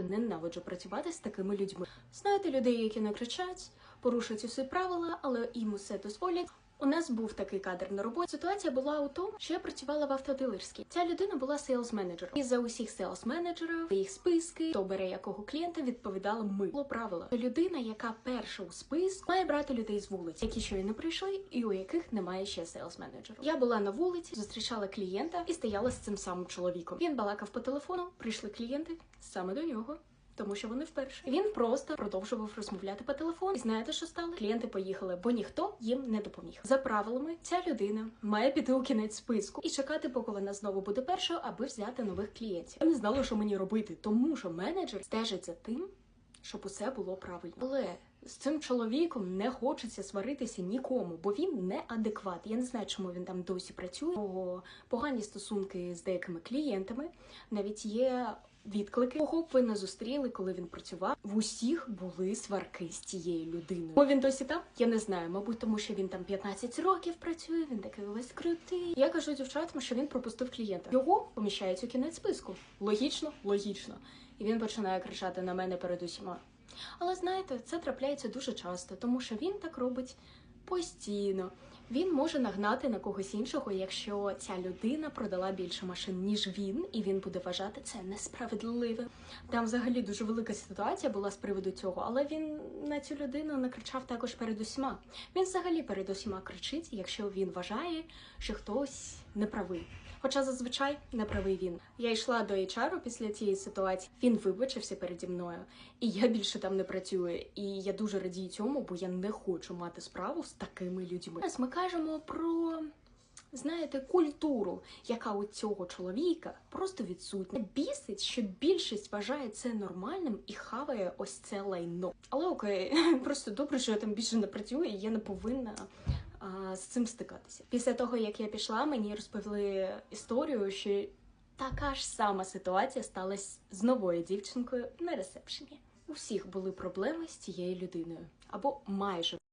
просто ненавиджу працювати з такими людьми. Знаєте, людей, які не кричать, порушують усі правила, але їм усе дозволять. У нас був такий кадр на роботі. Ситуація була у тому, що я працювала в автодилерській. Ця людина була сейлс менеджером І за усіх сейлс менеджерів їх списки, хто бере якого клієнта, відповідали ми. Було правило. Людина, яка перша у списку, має брати людей з вулиці, які щойно прийшли, і у яких немає ще сейлс менеджеру. Я була на вулиці, зустрічала клієнта і стояла з цим самим чоловіком. Він балакав по телефону, прийшли клієнти саме до нього. Тому що вони вперше він просто продовжував розмовляти по телефону. І знаєте, що стало? Клієнти поїхали, бо ніхто їм не допоміг. За правилами, ця людина має піти у кінець списку і чекати, поки вона знову буде першою, аби взяти нових клієнтів. Я не знала, що мені робити, тому що менеджер стежить за тим, щоб усе було правильно. Але з цим чоловіком не хочеться сваритися нікому, бо він неадекват. Я не знаю, чому він там досі працює. Бо погані стосунки з деякими клієнтами. Навіть є відклики. Кого б ви не зустріли, коли він працював. В усіх були сварки з цією людиною. Бо він досі там? Я не знаю. Мабуть, тому що він там 15 років працює. Він такий весь крутий. Я кажу дівчатам, що він пропустив клієнта. Його поміщають у кінець списку. Логічно, логічно. І він починає кричати на мене перед усіма. Але знаєте, це трапляється дуже часто, тому що він так робить постійно. Він може нагнати на когось іншого, якщо ця людина продала більше машин, ніж він, і він буде вважати це несправедливим. Там взагалі дуже велика ситуація була з приводу цього, але він на цю людину накричав також перед усіма. Він взагалі перед усіма кричить, якщо він вважає, що хтось неправий. Хоча зазвичай неправий він. Я йшла до HR після цієї ситуації. Він вибачився переді мною, і я більше там не працюю. І я дуже радію цьому, бо я не хочу мати справу з такими людьми. Зараз кажемо про. Знаєте, культуру, яка у цього чоловіка просто відсутня. Бісить, що більшість вважає це нормальним і хаває ось це лайно. Але окей, просто добре, що я там більше не працюю, і я не повинна з цим стикатися. Після того, як я пішла, мені розповіли історію, що така ж сама ситуація сталася з новою дівчинкою на ресепшені. У всіх були проблеми з цією людиною або майже.